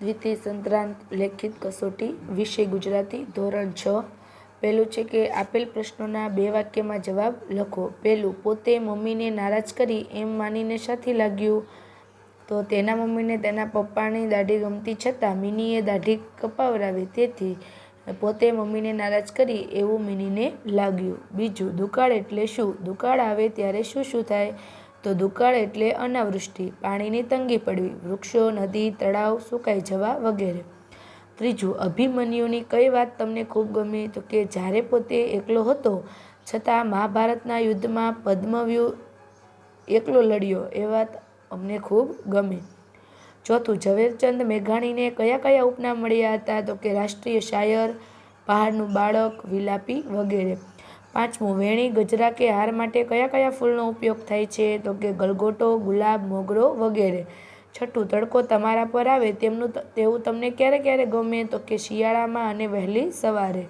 દ્વિતીય સંક્રાંત લેખિત કસોટી, વિષય ગુજરાતી, ધોરણ છ. પહેલું છે કે આપેલ પ્રશ્નોના બે વાક્યમાં જવાબ લખો. પહેલું, પોતે મમ્મીને નારાજ કરી એમ માનીને સાથી લાગ્યું? તો તેના મમ્મીને તેના પપ્પાની દાઢી ગમતી છતાં મિનીએ દાઢી કપાવડાવી તેથી, પોતે મમ્મીને નારાજ કરી એવું મિનીને લાગ્યું. બીજું, દુકાળ એટલે શું? દુકાળ આવે ત્યારે શું શું થાય? તો દુકાળ એટલે અનાવૃષ્ટિ. પાણીની તંગી પડવી, વૃક્ષો, નદી, તળાવ સુકાઈ જવા વગેરે. ત્રીજું, અભિમન્યુની કઈ વાત તમને ખૂબ ગમી? તો કે જ્યારે પોતે એકલો હતો, છતાં મહાભારતના યુદ્ધમાં પદ્મવ્યૂહ એકલો લડ્યો, એ વાત અમને ખૂબ ગમી. ચોથું, ઝવેરચંદ મેઘાણીને કયા કયા ઉપનામ મળ્યા હતા? તો કે રાષ્ટ્રીય શાયર, પહાડનું બાળક, વિલાપી વગેરે. પાંચમું, વેણી, ગજરા કે હાર માટે કયા કયા ફૂલનો ઉપયોગ થાય છે? તો કે ગલગોટો, ગુલાબ, મોગરો વગેરે. છઠ્ઠું, તડકો તમારા પર આવે તેમનું તેવું તમને ક્યારે ક્યારે ગમે? તો કે શિયાળામાં અને વહેલી સવારે.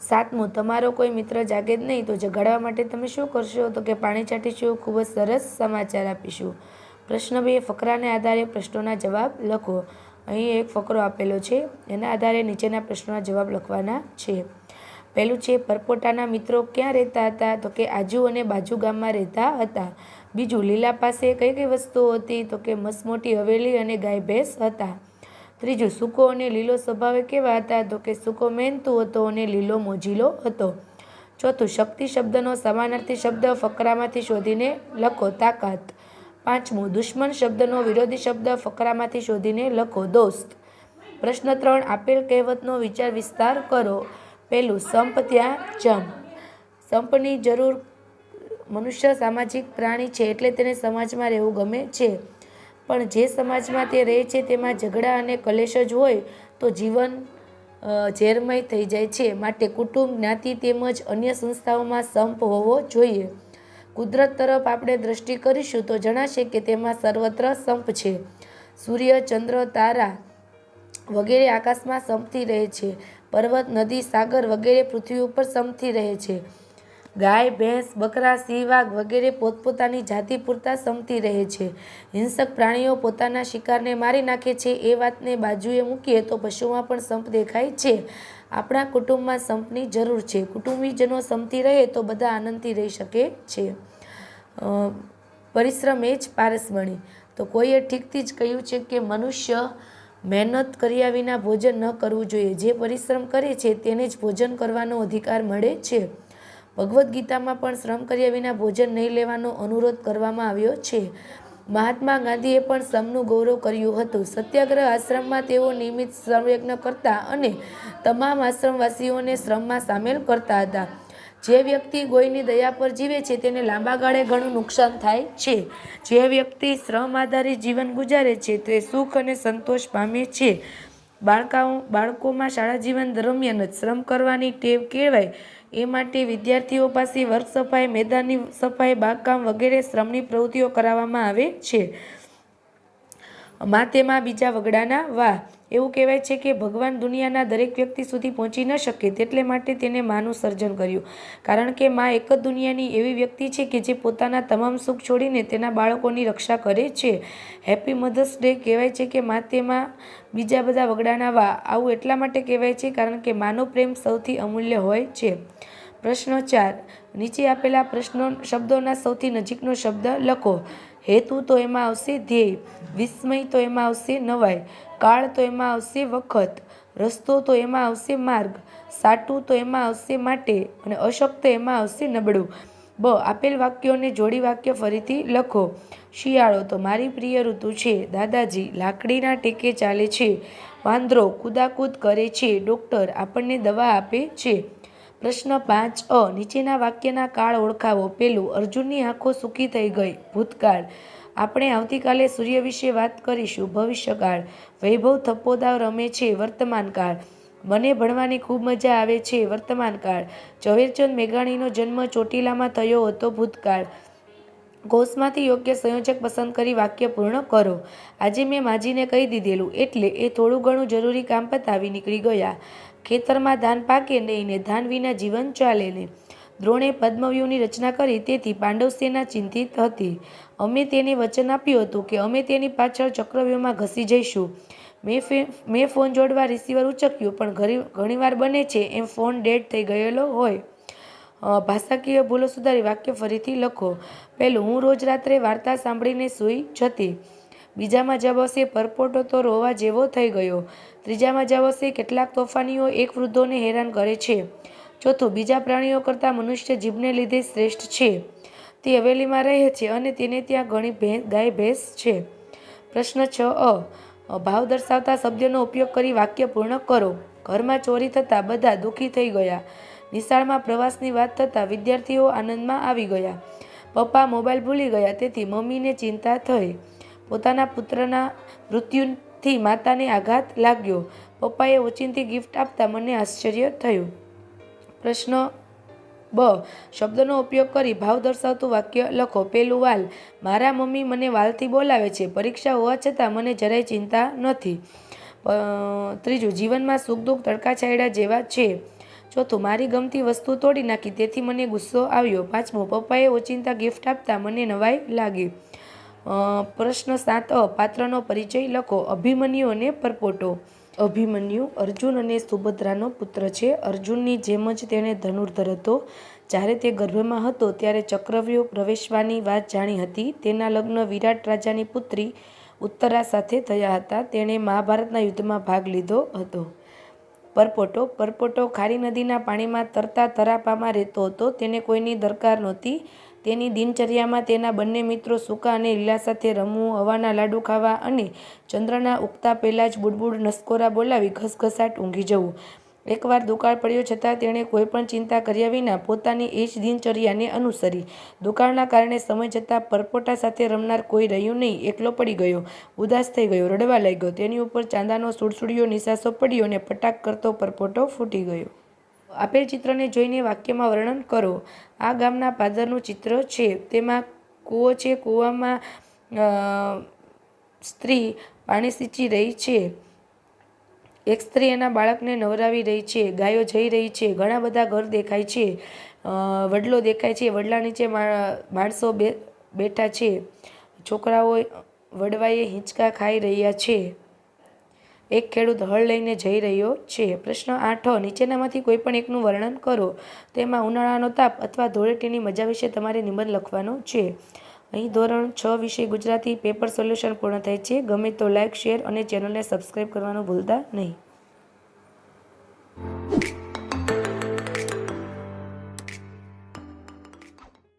સાતમું, તમારો કોઈ મિત્ર જાગે જ નહીં, તો જગાડવા માટે તમે શું કરશો? તો કે પાણી છાંટીશું, ખૂબ જ સરસ સમાચાર આપીશું. પ્રશ્ન બે, ફકરાને આધારે પ્રશ્નોના જવાબ લખો. અહીં એક ફકરો આપેલો છે, એના આધારે નીચેના પ્રશ્નોના જવાબ લખવાના છે. પહેલું છે, પરપોટાના મિત્રો ક્યાં રહેતા હતા? તો કે આજુ અને બાજુ ગામમાં રહેતા હતા. બીજું, લીલા પાસે કઈ કઈ વસ્તુઓ હતી? તો કે મસમોટી હવેલી અને ગાય ભેંસ હતા. ત્રીજું, સૂકો અને લીલો સ્વભાવે કેવા હતા? તો કે સૂકો મહેનતું હતો અને લીલો મોજીલો હતો. ચોથું, શક્તિ શબ્દનો સમાનાર્થી શબ્દ ફકરામાંથી શોધીને લખો તાકાત. પાંચમું, દુશ્મન શબ્દનો વિરોધી શબ્દ ફકરામાંથી શોધીને લખો દોસ્ત. પ્રશ્ન ત્રણ, આપેલ કહેવતનો વિચાર વિસ્તાર કરો. પહેલું સંપ ત્યાં જમ. સંપની જરૂર મનુષ્ય સામાજિક પ્રાણી છે એટલે તેને સમાજમાં રહેવું ગમે છે. પણ જે સમાજમાં તે રહે છે તેમાં ઝઘડા અને કલેશ જ હોય તો જીવન ઝેરમય થઈ જાય છે. માટે કુટુંબ, જ્ઞાતિ તેમજ અન્ય સંસ્થાઓમાં સંપ હોવો જોઈએ. કુદરત તરફ આપણે દ્રષ્ટિ કરીશું તો જણાશે કે તેમાં સર્વત્ર સંપ છે. સૂર્ય, ચંદ્ર, તારા વગેરે આકાશમાં સંપથી રહે છે. પર્વત, નદી, સાગર વગેરે પૃથ્વી ઉપર સમથી રહે છે. ગાય, ભેંસ, બકરા સિંહ વાઘ વગેરે પોતપોતાની જાતિ પૂરતા સમતી રહે છે. હિંસક પ્રાણીઓ પોતાના શિકારને મારી નાખે છે. એ વાતને બાજુએ મૂકીએ તો પશુમાં પણ સંપ દેખાય છે. આપણા કુટુંબમાં સંપની જરૂર છે. કુટુંબીજનો સંપતી રહે તો બધા આનંદથી રહી શકે છે. પરિશ્રમ એ જ પારસમણી. તો કોઈએ ઠીકથી જ કહ્યું છે કે મનુષ્ય મહેનત કર્યા વિના ભોજન ન કરવું જોઈએ. જે પરિશ્રમ કરે છે, તેને જ ભોજન કરવાનો અધિકાર મળે છે. ભગવદ્ ગીતામાં પણ શ્રમ કર્યા વિના ભોજન નહીં લેવાનો અનુરોધ કરવામાં આવ્યો છે. મહાત્મા ગાંધીએ પણ શ્રમનું ગૌરવ કર્યું હતું. સત્યાગ્રહ આશ્રમમાં તેઓ નિયમિત શ્રમયજ્ઞ કરતા અને તમામ આશ્રમવાસીઓને શ્રમમાં સામેલ કરતા હતા. જે વ્યક્તિ કોઈની દયા પર જીવે છે, તેને લાંબા ગાળે ઘણું નુકસાન થાય છે. જે વ્યક્તિ શ્રમ આધારિત જીવન ગુજારે છે, તે સુખ અને સંતોષ પામે છે. બાળકાઓ, બાળકોમાં શાળા જીવન દરમિયાન જ શ્રમ કરવાની ટેવ કેળવાય. એ માટે વિદ્યાર્થીઓ પાસે વર્ગ સફાઈ મેદાનની સફાઈ, બાગકામ વગેરે શ્રમની પ્રવૃત્તિઓ કરાવવામાં આવે છે. માતેમાં બીજા વગડાના વાહ. એવું કહેવાય છે કે ભગવાન દુનિયાના દરેક વ્યક્તિ સુધી પહોંચી ન શકે તેટલે માટે તેને માનું સર્જન કર્યું. કારણ કે મા એક જ દુનિયાની એવી વ્યક્તિ છે કે જે પોતાના તમામ સુખ છોડીને તેના બાળકોની રક્ષા કરે છે. હેપી મધર્સ ડે કહેવાય છે કે માતેમાં બીજા બધા વગડાના વા આવું એટલા માટે કહેવાય છે કારણ કે માનો પ્રેમ સૌથી અમૂલ્ય હોય છે. પ્રશ્ન ચાર. નીચે આપેલા પ્રશ્નો શબ્દોના સૌથી નજીકનો શબ્દ લખો. હેતુ તો એમાં આવશે ધ્યેય, વિસ્મય તો એમાં આવશે નવાઈ, કાળ તો એમાં આવશે વખત, રસ્તો તો એમાં આવશે માર્ગ, સાટું તો એમાં આવશે માટે અને અશક્ત એમાં આવશે નબળું. બ, આપેલ વાક્યોને જોડી વાક્ય ફરીથી લખો. શિયાળો તો મારી પ્રિય ઋતુ છે. દાદાજી, લાકડીના ટેકે ચાલે છે. વાંદરો કુદાકૂદ કરે છે. ડૉક્ટર આપણને દવા આપે છે. પ્રશ્ન પાંચ અ, નીચેના વાક્યના કાળ ઓળખાવો. પેલું, અર્જુનની આંખો સૂકી થઈ ગઈ. ભૂતકાળ. આપણે આવતીકાલે સૂર્ય વિશે વાત કરીશું. ભવિષ્યકાળ. વૈભવ થપ્પોદાવ રમે છે. વર્તમાનકાળ. મને ભણવાની ખૂબ મજા આવે છે. વર્તમાનકાળ. ઝવેરચંદ મેઘાણીનો જન્મ ચોટીલામાં થયો હતો. ભૂતકાળ. કોષમાંથી યોગ્ય સંયોજક પસંદ કરી વાક્ય પૂર્ણ કરો. આજે મેં માજીને કહી દીધેલું. એટલે એ થોડું ઘણું જરૂરી કામ પતાવી નીકળી ગયા. ખેતરમાં ધાન પાકે નહીં ને ધાન વિના જીવન ચાલે નહીં દ્રોણે પદ્મવ્યૂહની રચના કરી તેથી પાંડવ સેના ચિંતિત હતી. અમે તેને વચન આપ્યું હતું કે અમે તેની પાછળ ચક્રવ્યૂહમાં ઘસી જઈશું. મેં મેં ફોન જોડવા રિસીવર ઉચક્યું, પણ ઘણી ઘણીવાર બને છે એમ ફોન ડેડ થઈ ગયેલો હોય. ભાષાકીય ભૂલો સુધારી વાક્ય ફરીથી લખો. પહેલું, હું રોજ રાત્રે વાર્તા સાંભળીને સૂઈ જતી. બીજામાં જવાબ પરપોટો તો રોવા જેવો થઈ ગયો. ત્રીજામાં જવાબ કેટલાક તોફાનીઓ એક વૃદ્ધોને હેરાન કરે છે. ચોથું, બીજા પ્રાણીઓ કરતાં મનુષ્ય જીભને લીધે શ્રેષ્ઠ છે. તે હવેલીમાં રહે છે અને તેને ત્યાં ઘણી ભેં, ગાય ભેંસ છે. પ્રશ્ન છ અ, ભાવ દર્શાવતા શબ્દનો ઉપયોગ કરી વાક્ય પૂર્ણ કરો. ઘરમાં ચોરી થતાં બધા દુઃખી થઈ ગયા. નિશાળમાં પ્રવાસની વાત થતાં વિદ્યાર્થીઓ આનંદમાં આવી ગયા. પપ્પા મોબાઈલ ભૂલી ગયા, તેથી મમ્મીને ચિંતા થઈ. પોતાના પુત્રના મૃત્યુથી માતાને આઘાત લાગ્યો. પપ્પાએ ઓચિંતી ગિફ્ટ આપતા મને આશ્ચર્ય થયું. પ્રશ્ન બ. શબ્દનો ઉપયોગ કરી ભાવ દર્શાવતું વાક્ય લખો. પેલું વાલ. મારા મમ્મી મને વાલથી બોલાવે છે. પરીક્ષા હોવા છતાં મને જરાય ચિંતા નથી. ત્રીજું, જીવનમાં સુખ દુઃખ તડકા છાયડા જેવા છે. ચોથું, મારી ગમતી વસ્તુ તોડી નાખી. તેથી મને ગુસ્સો આવ્યો. પાંચમું, પપ્પાએ ઓચિંતા ગિફ્ટ આપતા મને નવાઈ લાગી. પ્રશ્ન સાત અ, પાત્રનો પરિચય લખો. અભિમન્યુ અને પરપોટો. અભિમન્યુ અર્જુન અને સુભદ્રાનો પુત્ર છે. અર્જુનની જેમ જ તેણે ધનુર્ધર હતો. જ્યારે તે ગર્ભમાં હતો, ત્યારે ચક્રવ્યૂહ પ્રવેશવાની વાત જાણી હતી. તેના લગ્ન વિરાટ રાજાની પુત્રી ઉત્તરા સાથે થયા હતા. તેણે મહાભારતના યુદ્ધમાં ભાગ લીધો હતો. પરપોટો. પરપોટો ખારી નદીના પાણીમાં તરતા તરાપામાં રહેતો હતો. તેને કોઈની દરકાર નહોતી. તેની દિનચર્યામાં તેના બંને મિત્રો સૂકા અને લીલા સાથે રમવું, હવાના લાડુ ખાવા અને ચંદ્રના ઉગતા પહેલાં જ બુડબુડ નસકોરા બોલાવી ઘસઘસાટ ઊંઘી જવું. એકવાર દુકાળ પડ્યો છતાં તેણે કોઈપણ ચિંતા કર્યા વિના પોતાની એ જ દિનચર્યાને અનુસરી. દુકાળના કારણે સમય જતાં પરપોટા સાથે રમનાર કોઈ રહ્યું નહીં, એકલો પડી ગયો, ઉદાસ થઈ ગયો, રડવા લાગ્યો. તેની ઉપર ચાંદાનો સુડસુડિયો નિશાસો પડ્યો અને પટાક કરતો પરપોટો ફૂટી ગયો. આપેલ ચિત્રને જોઈને વાક્યમાં વર્ણન કરો. આ ગામના પાદરનું ચિત્ર છે. તેમાં કૂવો છે. કૂવામાં સ્ત્રી પાણી સિંચી રહી છે. એક સ્ત્રી એના બાળકને નવરાવી રહી છે. ગાયો જઈ રહી છે. ઘણા બધા ઘર દેખાય છે. વડલો દેખાય છે. વડલા નીચે માણસો બે, બેઠા છે. છોકરાઓ વડવાએ હિંચકા ખાઈ રહ્યા છે. એક ખેડૂત હળ લઈને જઈ રહ્યો છે. પ્રશ્ન આઠ, નીચેનામાંથી કોઈ પણ એકનું વર્ણન કરો. તેમાં ઉનાળાનો તાપ અથવા ધૂળેટીની મજા વિશે તમારે નિબંધ લખવાનો છે. અહીં ધોરણ છ વિષય ગુજરાતી પેપર સોલ્યુશન પૂર્ણ થાય છે. ગમે તો લાઇક શેર અને ચેનલને સબસ્ક્રાઈબ કરવાનું ભૂલતા નહીં.